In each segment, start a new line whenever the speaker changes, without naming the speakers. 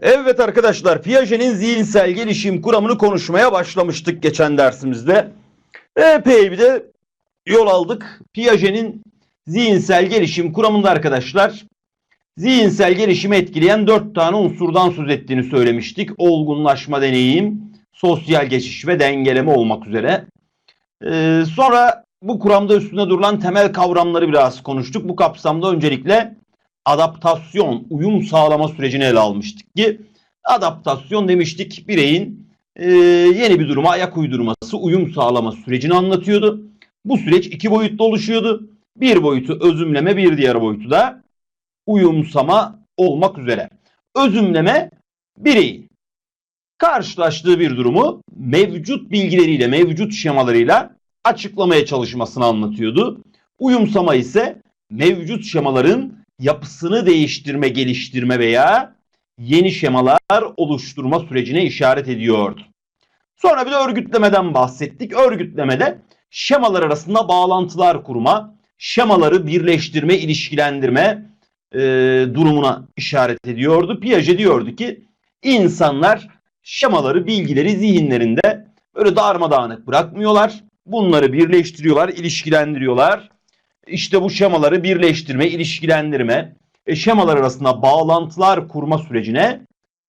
Evet arkadaşlar Piaget'in zihinsel gelişim kuramını konuşmaya başlamıştık geçen dersimizde. Epey bir de yol aldık. Piaget'in zihinsel gelişim kuramında arkadaşlar zihinsel gelişimi etkileyen dört tane unsurdan söz ettiğini söylemiştik. Olgunlaşma deneyim, sosyal geçiş ve dengeleme olmak üzere. Ee, sonra bu kuramda üstünde durulan temel kavramları biraz konuştuk. Bu kapsamda öncelikle adaptasyon, uyum sağlama sürecini ele almıştık ki adaptasyon demiştik bireyin e, yeni bir duruma ayak uydurması, uyum sağlama sürecini anlatıyordu. Bu süreç iki boyutlu oluşuyordu. Bir boyutu özümleme, bir diğer boyutu da uyumsama olmak üzere. Özümleme bireyin karşılaştığı bir durumu mevcut bilgileriyle, mevcut şemalarıyla açıklamaya çalışmasını anlatıyordu. Uyumsama ise mevcut şemaların yapısını değiştirme, geliştirme veya yeni şemalar oluşturma sürecine işaret ediyordu. Sonra bir de örgütlemeden bahsettik. Örgütlemede şemalar arasında bağlantılar kurma, şemaları birleştirme, ilişkilendirme e, durumuna işaret ediyordu. Piaget diyordu ki insanlar şemaları, bilgileri zihinlerinde böyle darmadağınık bırakmıyorlar. Bunları birleştiriyorlar, ilişkilendiriyorlar. İşte bu şemaları birleştirme, ilişkilendirme, e, şemalar arasında bağlantılar kurma sürecine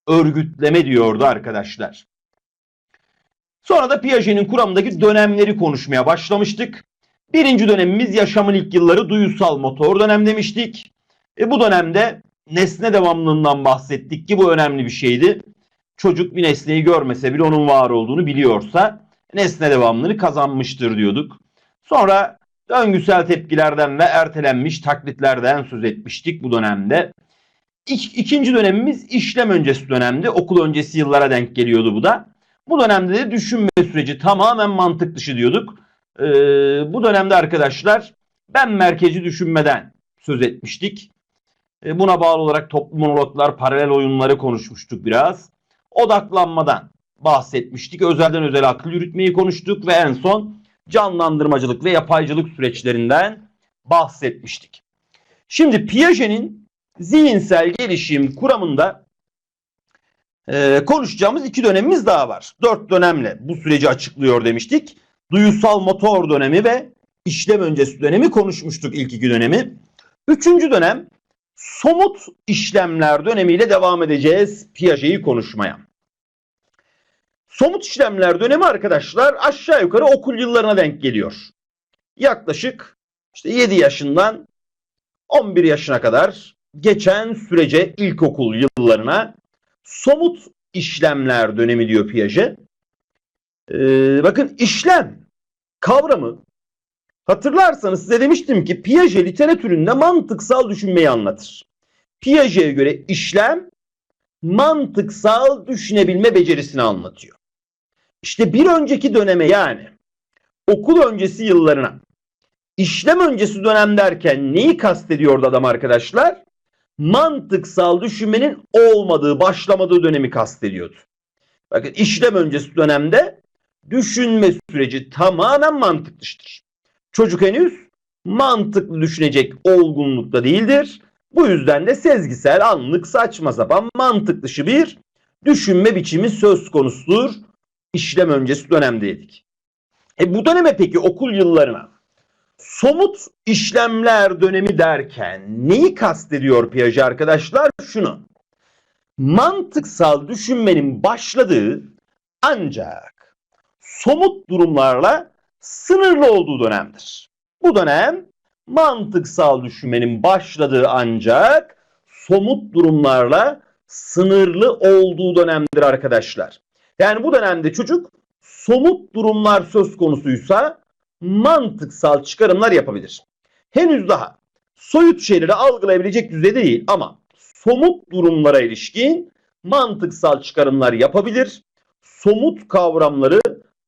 örgütleme diyordu arkadaşlar. Sonra da Piaget'in kuramındaki dönemleri konuşmaya başlamıştık. Birinci dönemimiz yaşamın ilk yılları duyusal motor dönem demiştik. E, bu dönemde nesne devamlılığından bahsettik ki bu önemli bir şeydi. Çocuk bir nesneyi görmese bile onun var olduğunu biliyorsa nesne devamlılığını kazanmıştır diyorduk. Sonra döngüsel tepkilerden ve ertelenmiş taklitlerden söz etmiştik bu dönemde. İk, ikinci dönemimiz işlem öncesi dönemdi. Okul öncesi yıllara denk geliyordu bu da. Bu dönemde de düşünme süreci tamamen mantık dışı diyorduk. Ee, bu dönemde arkadaşlar ben merkezi düşünmeden söz etmiştik. Ee, buna bağlı olarak toplu monologlar, paralel oyunları konuşmuştuk biraz. Odaklanmadan bahsetmiştik. Özelden özel akıl yürütmeyi konuştuk ve en son canlandırmacılık ve yapaycılık süreçlerinden bahsetmiştik. Şimdi Piaget'in zihinsel gelişim kuramında e, konuşacağımız iki dönemimiz daha var. Dört dönemle bu süreci açıklıyor demiştik. Duyusal motor dönemi ve işlem öncesi dönemi konuşmuştuk ilk iki dönemi. Üçüncü dönem somut işlemler dönemiyle devam edeceğiz Piaget'i konuşmaya. Somut işlemler dönemi arkadaşlar aşağı yukarı okul yıllarına denk geliyor. Yaklaşık işte 7 yaşından 11 yaşına kadar geçen sürece ilkokul yıllarına somut işlemler dönemi diyor Piaget. Ee, bakın işlem kavramı hatırlarsanız size demiştim ki Piaget literatüründe mantıksal düşünmeyi anlatır. Piaget'e göre işlem mantıksal düşünebilme becerisini anlatıyor. İşte bir önceki döneme yani okul öncesi yıllarına işlem öncesi dönem derken neyi kastediyordu adam arkadaşlar? Mantıksal düşünmenin olmadığı, başlamadığı dönemi kastediyordu. Bakın işlem öncesi dönemde düşünme süreci tamamen mantık dışıdır. Çocuk henüz mantıklı düşünecek olgunlukta değildir. Bu yüzden de sezgisel, anlık, saçma sapan, mantık dışı bir düşünme biçimi söz konusudur işlem öncesi dönemdeydik. E bu döneme peki okul yıllarına somut işlemler dönemi derken neyi kastediyor Piaget arkadaşlar? Şunu. Mantıksal düşünmenin başladığı ancak somut durumlarla sınırlı olduğu dönemdir. Bu dönem mantıksal düşünmenin başladığı ancak somut durumlarla sınırlı olduğu dönemdir arkadaşlar. Yani bu dönemde çocuk somut durumlar söz konusuysa mantıksal çıkarımlar yapabilir. Henüz daha soyut şeyleri algılayabilecek düzeyde değil ama somut durumlara ilişkin mantıksal çıkarımlar yapabilir. Somut kavramları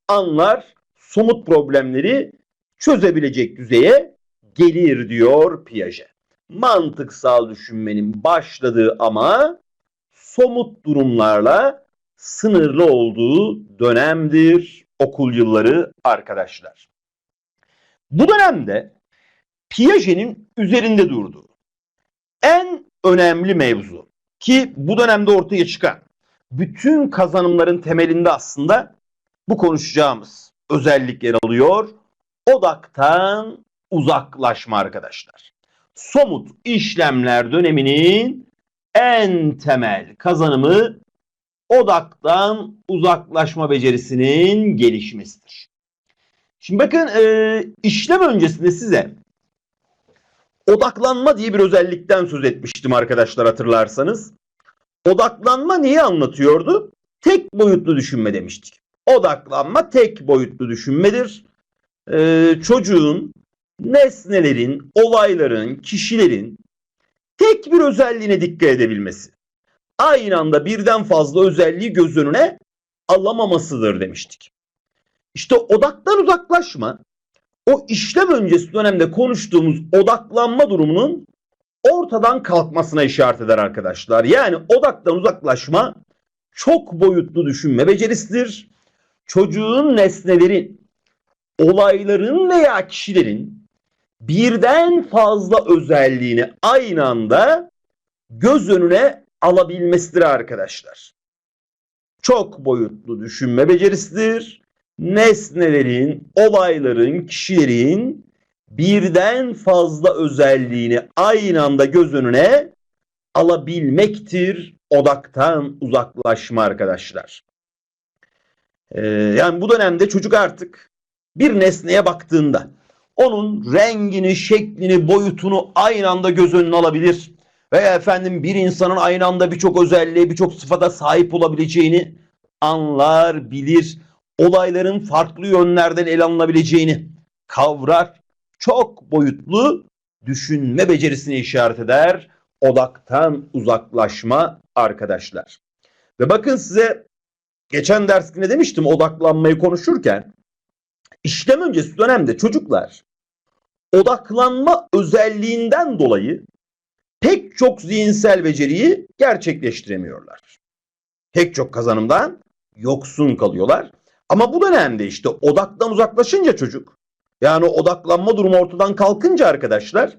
anlar, somut problemleri çözebilecek düzeye gelir diyor Piaget. Mantıksal düşünmenin başladığı ama somut durumlarla sınırlı olduğu dönemdir okul yılları arkadaşlar. Bu dönemde Piaget'in üzerinde durduğu en önemli mevzu Ki bu dönemde ortaya çıkan bütün kazanımların temelinde aslında bu konuşacağımız özellik yer alıyor. Odaktan uzaklaşma arkadaşlar. Somut işlemler döneminin en temel kazanımı odaktan uzaklaşma becerisinin gelişmesidir. Şimdi bakın e, işlem öncesinde size odaklanma diye bir özellikten söz etmiştim arkadaşlar hatırlarsanız. Odaklanma neyi anlatıyordu? Tek boyutlu düşünme demiştik. Odaklanma tek boyutlu düşünmedir. Ee, çocuğun, nesnelerin, olayların, kişilerin tek bir özelliğine dikkat edebilmesi. Aynı anda birden fazla özelliği göz önüne alamamasıdır demiştik. İşte odaktan uzaklaşma o işlem öncesi dönemde konuştuğumuz odaklanma durumunun ortadan kalkmasına işaret eder arkadaşlar. Yani odaktan uzaklaşma çok boyutlu düşünme becerisidir. Çocuğun nesnelerin, olayların veya kişilerin birden fazla özelliğini aynı anda göz önüne alabilmesidir arkadaşlar. Çok boyutlu düşünme becerisidir. Nesnelerin, olayların, kişilerin birden fazla özelliğini aynı anda göz önüne alabilmektir odaktan uzaklaşma arkadaşlar. Ee, yani bu dönemde çocuk artık bir nesneye baktığında onun rengini, şeklini, boyutunu aynı anda göz önüne alabilir. Veya efendim bir insanın aynı anda birçok özelliğe, birçok sıfata sahip olabileceğini anlar, bilir. Olayların farklı yönlerden ele alınabileceğini kavrar. Çok boyutlu düşünme becerisine işaret eder. Odaktan uzaklaşma arkadaşlar. Ve bakın size geçen ders ne demiştim odaklanmayı konuşurken işlem öncesi dönemde çocuklar odaklanma özelliğinden dolayı pek çok zihinsel beceriyi gerçekleştiremiyorlar. Pek çok kazanımdan yoksun kalıyorlar. Ama bu dönemde işte odaktan uzaklaşınca çocuk yani odaklanma durumu ortadan kalkınca arkadaşlar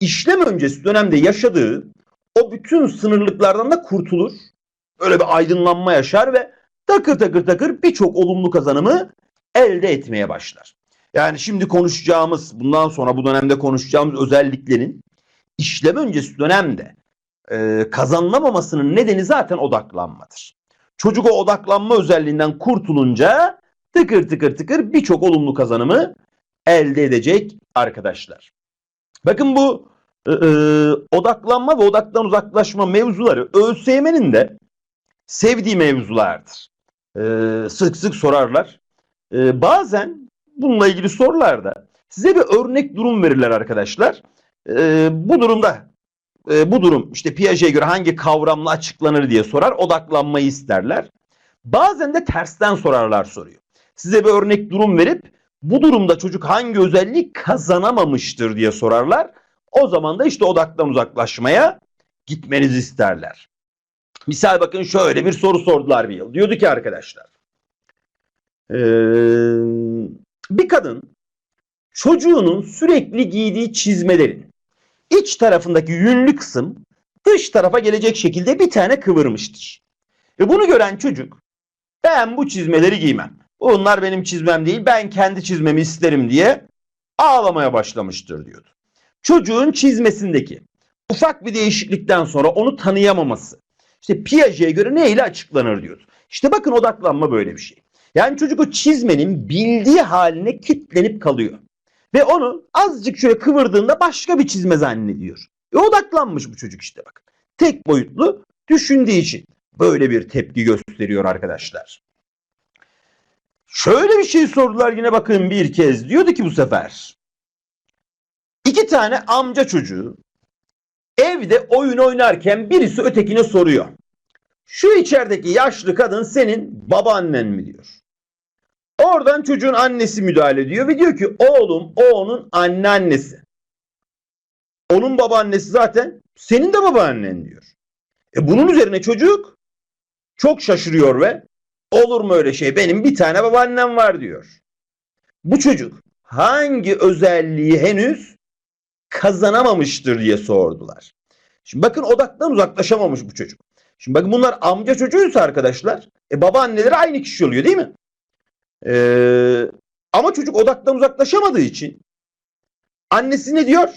işlem öncesi dönemde yaşadığı o bütün sınırlıklardan da kurtulur. Böyle bir aydınlanma yaşar ve takır takır takır birçok olumlu kazanımı elde etmeye başlar. Yani şimdi konuşacağımız, bundan sonra bu dönemde konuşacağımız özelliklerin işlem öncesi dönemde e, kazanılamamasının nedeni zaten odaklanmadır. Çocuk o odaklanma özelliğinden kurtulunca tıkır tıkır tıkır birçok olumlu kazanımı elde edecek arkadaşlar. Bakın bu e, e, odaklanma ve odaktan uzaklaşma mevzuları ÖSYM'nin de sevdiği mevzulardır. E, sık sık sorarlar. E, bazen bununla ilgili sorularda size bir örnek durum verirler arkadaşlar. E, bu durumda e, bu durum işte Piaget'e göre hangi kavramla açıklanır diye sorar. Odaklanmayı isterler. Bazen de tersten sorarlar soruyu. Size bir örnek durum verip bu durumda çocuk hangi özelliği kazanamamıştır diye sorarlar. O zaman da işte odaktan uzaklaşmaya gitmenizi isterler. Misal bakın şöyle bir soru sordular bir yıl. Diyordu ki arkadaşlar. Ee, bir kadın çocuğunun sürekli giydiği çizmelerin iç tarafındaki yünlü kısım dış tarafa gelecek şekilde bir tane kıvırmıştır. Ve bunu gören çocuk ben bu çizmeleri giymem. Bunlar benim çizmem değil ben kendi çizmemi isterim diye ağlamaya başlamıştır diyordu. Çocuğun çizmesindeki ufak bir değişiklikten sonra onu tanıyamaması. İşte Piaget'e göre ne ile açıklanır diyordu. İşte bakın odaklanma böyle bir şey. Yani çocuk o çizmenin bildiği haline kitlenip kalıyor. Ve onu azıcık şöyle kıvırdığında başka bir çizme zannediyor. Ve odaklanmış bu çocuk işte bak. Tek boyutlu düşündüğü için böyle bir tepki gösteriyor arkadaşlar. Şöyle bir şey sordular yine bakın bir kez. Diyordu ki bu sefer. İki tane amca çocuğu evde oyun oynarken birisi ötekine soruyor. Şu içerideki yaşlı kadın senin babaannen mi diyor. Oradan çocuğun annesi müdahale ediyor ve diyor ki oğlum o onun anneannesi. Onun babaannesi zaten senin de babaannen diyor. E bunun üzerine çocuk çok şaşırıyor ve olur mu öyle şey benim bir tane babaannem var diyor. Bu çocuk hangi özelliği henüz kazanamamıştır diye sordular. Şimdi bakın odaktan uzaklaşamamış bu çocuk. Şimdi bakın bunlar amca çocuğuysa arkadaşlar e babaanneleri aynı kişi oluyor değil mi? Ee, ama çocuk odaktan uzaklaşamadığı için annesi ne diyor?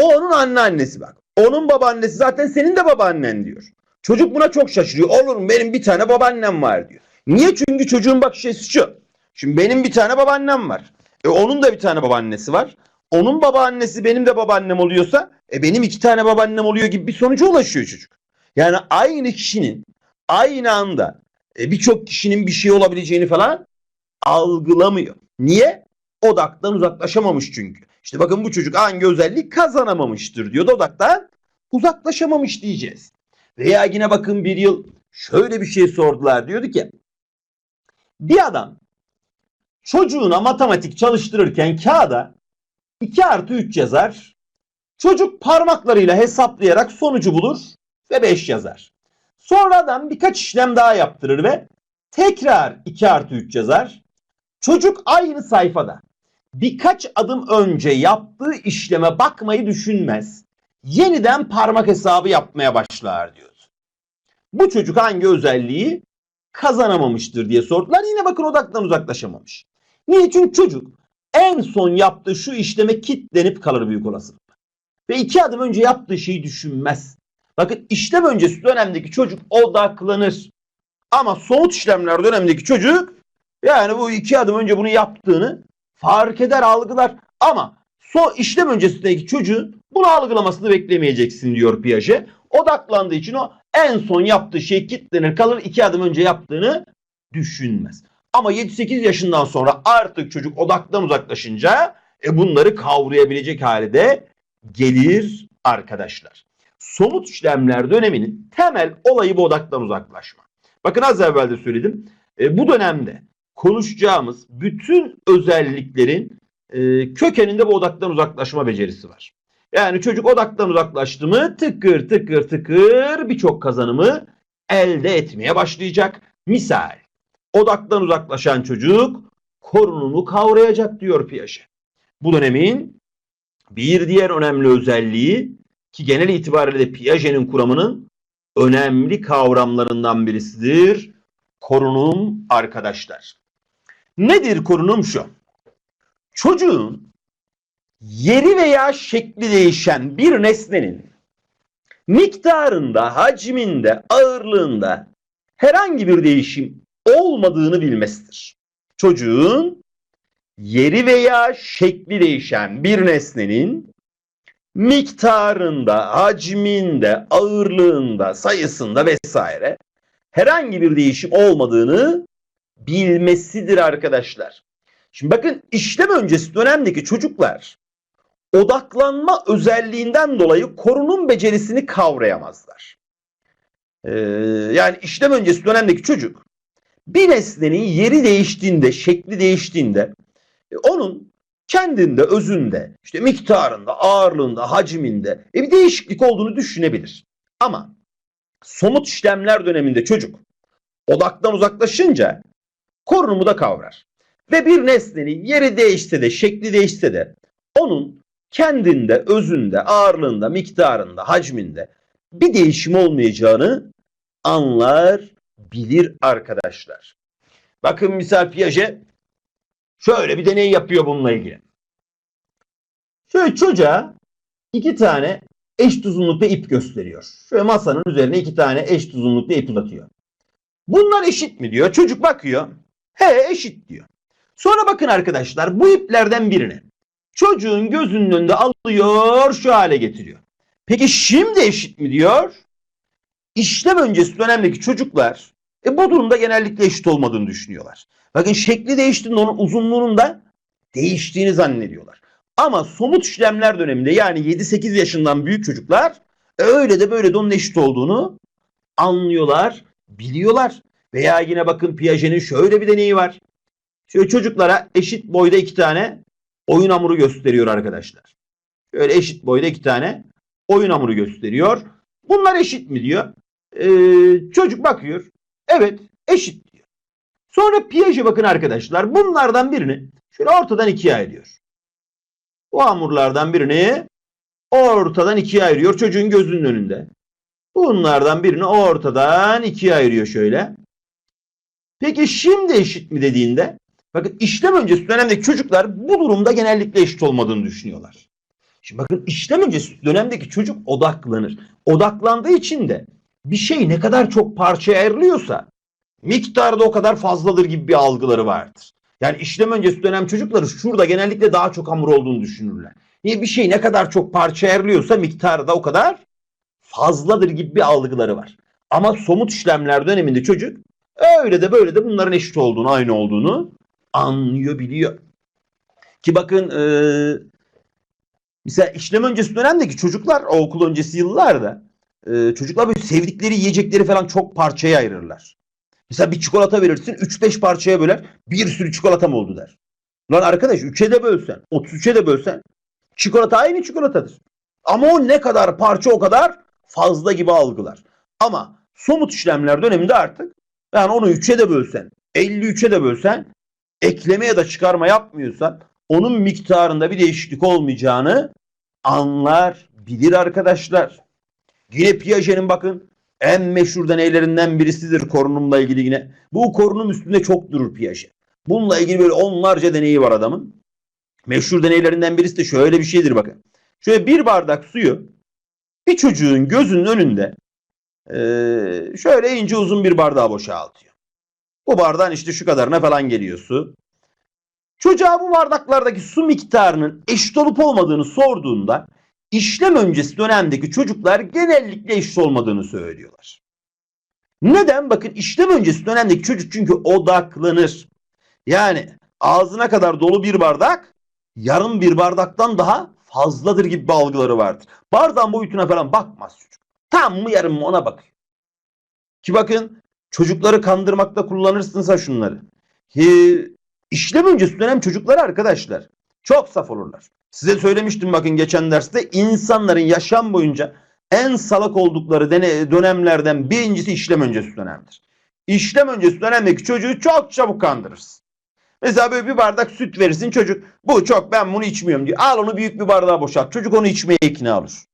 O onun anneannesi bak. Onun babaannesi zaten senin de babaannen diyor. Çocuk buna çok şaşırıyor. Olur mu benim bir tane babaannem var diyor. Niye? Çünkü çocuğun bakış açısı şu. Şimdi benim bir tane babaannem var. E onun da bir tane babaannesi var. Onun babaannesi benim de babaannem oluyorsa e benim iki tane babaannem oluyor gibi bir sonuca ulaşıyor çocuk. Yani aynı kişinin aynı anda e, birçok kişinin bir şey olabileceğini falan algılamıyor. Niye? Odaktan uzaklaşamamış çünkü. İşte bakın bu çocuk hangi özellik kazanamamıştır diyor da odaktan uzaklaşamamış diyeceğiz. Veya yine bakın bir yıl şöyle bir şey sordular diyordu ki bir adam çocuğuna matematik çalıştırırken kağıda 2 artı 3 yazar. Çocuk parmaklarıyla hesaplayarak sonucu bulur ve 5 yazar. Sonradan birkaç işlem daha yaptırır ve tekrar 2 artı 3 yazar. Çocuk aynı sayfada birkaç adım önce yaptığı işleme bakmayı düşünmez. Yeniden parmak hesabı yapmaya başlar diyor. Bu çocuk hangi özelliği kazanamamıştır diye sordular. Yine bakın odaktan uzaklaşamamış. Niye? Çünkü çocuk en son yaptığı şu işleme kitlenip kalır büyük olasılıkla. Ve iki adım önce yaptığı şeyi düşünmez. Bakın işlem öncesi dönemdeki çocuk odaklanır. Ama somut işlemler dönemindeki çocuk yani bu iki adım önce bunu yaptığını fark eder, algılar. Ama so işlem öncesindeki çocuğun bunu algılamasını beklemeyeceksin diyor Piaget. Odaklandığı için o en son yaptığı şey kitlenir kalır. iki adım önce yaptığını düşünmez. Ama 7-8 yaşından sonra artık çocuk odaktan uzaklaşınca e, bunları kavrayabilecek halde gelir arkadaşlar. Somut işlemler döneminin temel olayı bu odaktan uzaklaşma. Bakın az evvel de söyledim. E, bu dönemde konuşacağımız bütün özelliklerin e, kökeninde bu odaktan uzaklaşma becerisi var. Yani çocuk odaktan uzaklaştı mı tıkır tıkır tıkır birçok kazanımı elde etmeye başlayacak. Misal odaktan uzaklaşan çocuk korunumu kavrayacak diyor Piaget. Bu dönemin bir diğer önemli özelliği ki genel itibariyle de Piaget'in kuramının önemli kavramlarından birisidir. Korunum arkadaşlar. Nedir korunum şu? Çocuğun yeri veya şekli değişen bir nesnenin miktarında, hacminde, ağırlığında herhangi bir değişim olmadığını bilmesidir. Çocuğun yeri veya şekli değişen bir nesnenin miktarında, hacminde, ağırlığında, sayısında vesaire herhangi bir değişim olmadığını bilmesidir arkadaşlar. Şimdi bakın işlem öncesi dönemdeki çocuklar odaklanma özelliğinden dolayı korunum becerisini kavrayamazlar. Ee, yani işlem öncesi dönemdeki çocuk bir nesnenin yeri değiştiğinde, şekli değiştiğinde e, onun kendinde, özünde, işte miktarında, ağırlığında, hacminde e, bir değişiklik olduğunu düşünebilir. Ama somut işlemler döneminde çocuk odaktan uzaklaşınca korunumu da kavrar. Ve bir nesnenin yeri değişse de, şekli değişse de onun kendinde, özünde, ağırlığında, miktarında, hacminde bir değişim olmayacağını anlar, bilir arkadaşlar. Bakın misal Piaget şöyle bir deney yapıyor bununla ilgili. Şöyle çocuğa iki tane eş uzunlukta ip gösteriyor. Şöyle masanın üzerine iki tane eş uzunlukta ip uzatıyor. Bunlar eşit mi diyor. Çocuk bakıyor. He eşit diyor. Sonra bakın arkadaşlar bu iplerden birini çocuğun gözünün önünde alıyor şu hale getiriyor. Peki şimdi eşit mi diyor? İşlem öncesi dönemdeki çocuklar e, bu durumda genellikle eşit olmadığını düşünüyorlar. Bakın şekli değiştiğinde onun uzunluğunun da değiştiğini zannediyorlar. Ama somut işlemler döneminde yani 7-8 yaşından büyük çocuklar e, öyle de böyle de onun eşit olduğunu anlıyorlar, biliyorlar. Veya yine bakın Piaget'in şöyle bir deneyi var. Şöyle çocuklara eşit boyda iki tane oyun hamuru gösteriyor arkadaşlar. Şöyle eşit boyda iki tane oyun hamuru gösteriyor. Bunlar eşit mi diyor. Ee, çocuk bakıyor. Evet eşit diyor. Sonra Piaget bakın arkadaşlar bunlardan birini şöyle ortadan ikiye ayırıyor. Bu hamurlardan birini ortadan ikiye ayırıyor çocuğun gözünün önünde. Bunlardan birini ortadan ikiye ayırıyor şöyle. Peki şimdi eşit mi dediğinde bakın işlem öncesi dönemdeki çocuklar bu durumda genellikle eşit olmadığını düşünüyorlar. Şimdi bakın işlem öncesi dönemdeki çocuk odaklanır. Odaklandığı için de bir şey ne kadar çok parçaya ayrılıyorsa miktarda o kadar fazladır gibi bir algıları vardır. Yani işlem öncesi dönem çocukları şurada genellikle daha çok hamur olduğunu düşünürler. Niye bir şey ne kadar çok parçaya ayrılıyorsa miktarı da o kadar fazladır gibi bir algıları var. Ama somut işlemler döneminde çocuk öyle de böyle de bunların eşit olduğunu, aynı olduğunu anlıyor, biliyor. Ki bakın eee mesela işlem öncesi dönemdeki çocuklar o okul öncesi yıllarda eee, çocuklar böyle sevdikleri yiyecekleri falan çok parçaya ayırırlar. Mesela bir çikolata verirsin 3-5 parçaya böler bir sürü çikolata mı oldu der. Lan arkadaş 3'e de bölsen 33'e de bölsen çikolata aynı çikolatadır. Ama o ne kadar parça o kadar fazla gibi algılar. Ama somut işlemler döneminde artık yani onu 3'e de bölsen 53'e de bölsen ekleme ya da çıkarma yapmıyorsan onun miktarında bir değişiklik olmayacağını anlar, bilir arkadaşlar. Yine Piaget'in bakın en meşhur deneylerinden birisidir korunumla ilgili yine. Bu korunum üstünde çok durur Piaget. Bununla ilgili böyle onlarca deneyi var adamın. Meşhur deneylerinden birisi de şöyle bir şeydir bakın. Şöyle bir bardak suyu bir çocuğun gözünün önünde eee, şöyle ince uzun bir bardağa boşaltıyor. Bu bardağın işte şu kadarına falan geliyor su. Çocuğa bu bardaklardaki su miktarının eşit olup olmadığını sorduğunda işlem öncesi dönemdeki çocuklar genellikle eşit olmadığını söylüyorlar. Neden? Bakın işlem öncesi dönemdeki çocuk çünkü odaklanır. Yani ağzına kadar dolu bir bardak yarım bir bardaktan daha fazladır gibi bir algıları vardır. Bardağın boyutuna falan bakmaz çocuk. Tam mı yarım mı ona bakıyor. Ki bakın çocukları kandırmakta kullanırsınız şunları. Ee, işlem öncesi dönem çocukları arkadaşlar çok saf olurlar. Size söylemiştim bakın geçen derste insanların yaşam boyunca en salak oldukları dönemlerden birincisi işlem öncesi dönemdir. İşlem öncesi dönemdeki çocuğu çok çabuk kandırırsın. Mesela böyle bir bardak süt verirsin çocuk bu çok ben bunu içmiyorum diyor. Al onu büyük bir bardağa boşalt. Çocuk onu içmeye ikna olur.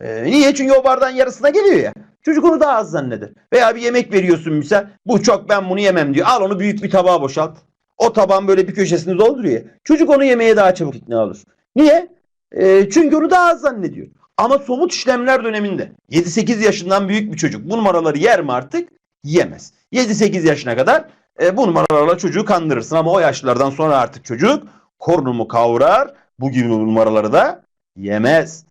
Ee, niye? Çünkü o bardağın yarısına geliyor ya. Çocuk onu daha az zanneder. Veya bir yemek veriyorsun misal. Bu çok ben bunu yemem diyor. Al onu büyük bir tabağa boşalt. O tabağın böyle bir köşesini dolduruyor. Çocuk onu yemeye daha çabuk ikna olur. Niye? Ee, çünkü onu daha az zannediyor. Ama somut işlemler döneminde 7-8 yaşından büyük bir çocuk bu numaraları yer mi artık? Yemez. 7-8 yaşına kadar e, bu numaralarla çocuğu kandırırsın ama o yaşlardan sonra artık çocuk korunumu kavrar bu gibi numaraları da yemez.